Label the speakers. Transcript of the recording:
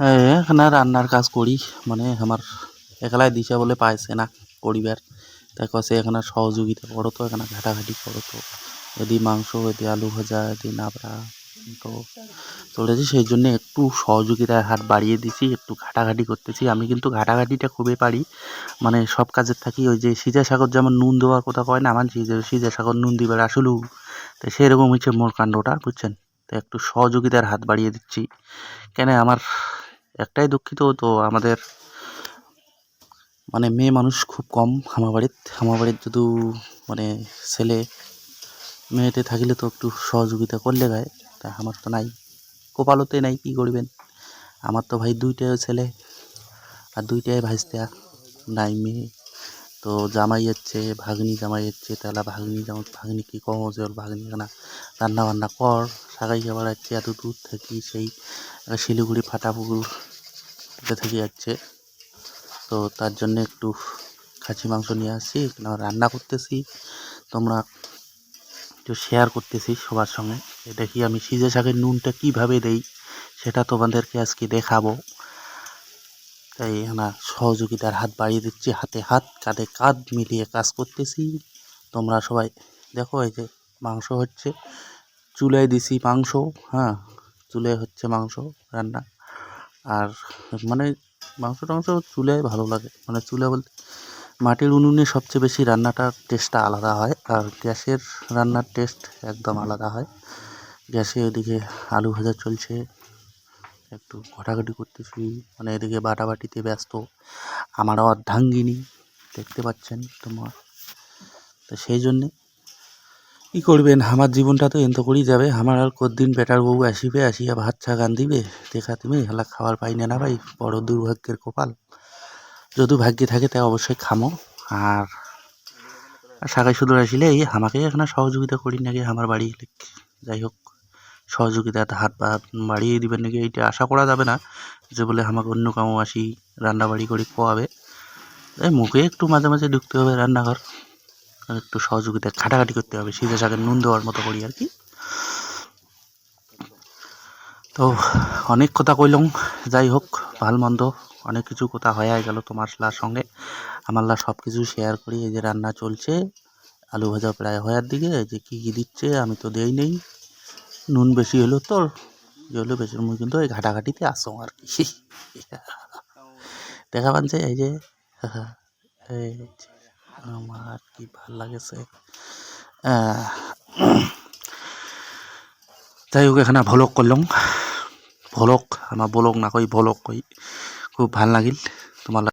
Speaker 1: এখানে রান্নার কাজ করি। মানে আমার একলাই দিছে বলে পাইছে না করিবার তাই কছে এখানে সহযোগিতা করো তো, এখানে ঘাটাঘাটি করো তো। এদি মাংস, এদি আলু ভাজা, এদি নাবড়া, তো চলেছি। সেই জন্য একটু সহযোগিতার হাত বাড়িয়ে দিছি, একটু ঘাটাঘাটি করতেছি। আমি কিন্তু ঘাটাঘাটিটা খুবই পারি। মানে সব কাজের থাকি ওই যে সিজা সাগর যেমন নুন দেওয়ার কথা কয় না, আমার সিজা সিজা সাগর নুন দিবার আসলেও তো সেরকম হচ্ছে মোর কাণ্ডটা, বুঝছেন? তো একটু সহযোগিতার হাত বাড়িয়ে দিচ্ছি। কেন আমার একটাই দুঃখিত তো আমাদের মানে মেয়ে মানুষ খুব কম আমার বাড়িত আমার বাড়িত যদি মানে ছেলে মেয়েতে থাকিলে তো একটু সহযোগিতা করলে গায়, তা আমার তো নাই। কপালতে নাই, কি করবেন? আমার তো ভাই দুইটাই ছেলে আর দুইটাই ভাইস্তা, নাই মেয়ে। তো জামাই যাচ্ছে ভাগ্নি জামাই যাচ্ছে তাহলে ভাগ্নি যেমন ভাগ্নি কি কম ওর ভাগ্নি না রান্না বান্না কর সাগাই যাবার আছে এত দূর থাকি সেই শিলিগুড়ি ফাটাপুকুর এটা থেকে যাচ্ছে। তো তার জন্য একটু খাসি মাংস নিয়ে আসছি। রান্না করতেছি। তোমরা একটু শেয়ার করতেছি সবার সঙ্গে। এ দেখি আমি সিজে শাকের নুনটা কীভাবে দেই, সেটা তোমাদেরকে আজকে দেখাবো। তাই এখানে সহযোগিতার হাত বাড়িয়ে দিচ্ছি, হাতে হাত, কাঁধে কাঁধ মিলিয়ে কাজ করতেছি। তোমরা সবাই দেখো এই যে মাংস হচ্ছে। চুলায় দিছি মাংস হ্যাঁ চুলে হচ্ছে মাংস রান্না। আর মানে মাংস টাংস চুলায় ভালো লাগে। মানে চুলা বলতে মাটির উনুনে সবচেয়ে বেশি রান্নাটার টেস্টটা আলাদা হয় আর গ্যাসের রান্নার টেস্ট একদম আলাদা হয়। গ্যাসে এদিকে আলু ভাজা চলছে, একটু ঘটাঘটি করতেছি মানে এদিকে বাটাবাটিতে ব্যস্ত। আমারও অর্ধাঙ্গিনী দেখতে পাচ্ছেন তোমার। তো সেই জন্যে কী করবেন? আমার জীবনটা তো এন্ত করেই যাবে। আমার আর কদিন বেটার বউ আসিবে? আসিয়া ভাত চা গান দিবে? দেখা তুমি? হেলা খাবার পাই না না ভাই? বড় দুর্ভাগ্যের কপাল। যদি ভাগ্যে থাকে তাই অবশ্যই খামো। আর সাগাই সুদূর আসিলে এই আমাকে এখানে সহযোগিতা করি নাকি আমার বাড়ি? যাই হোক সহযোগিতার হাত বা বাড়িয়ে দিবেন নাকি এইটা আশা করা যাবে না। যে বলে আমাকে অন্য কামও আসি রান্না বাড়ি করে খোয়াবে। এই মুখে একটু মাঝে মাঝে ঢুকতে হবে রান্নাঘর। একটু সহযোগিতা খাটাখাটি করতে হবে, সিধে শাকের নুন দেওয়ার মতো করি আর কি। তো অনেক কথা কইলাম, যাই হোক, ভালো মন্দ, অনেক কিছু কথা হয়ে গেল তোমার লার সঙ্গে। আমার লা সব কিছু শেয়ার করি, এই যে রান্না চলছে, আলু ভাজা প্রায় হওয়ার দিকে যে কী কী দিচ্ছে আমি তো দেই নেই। নুন বেশি হলো তোর যে হলো বেশি মুই কিন্তু এই ঘাটাঘাটিতে আসো আর কি। দেখা পাচ্ছে এই যে এই যে আমার কি ভালো লাগেছে? যাই হোক, এখানে ভলক করলাম। ভলক আমার বলক না কই ভলক কই। খুব ভালো লাগিল। তোমার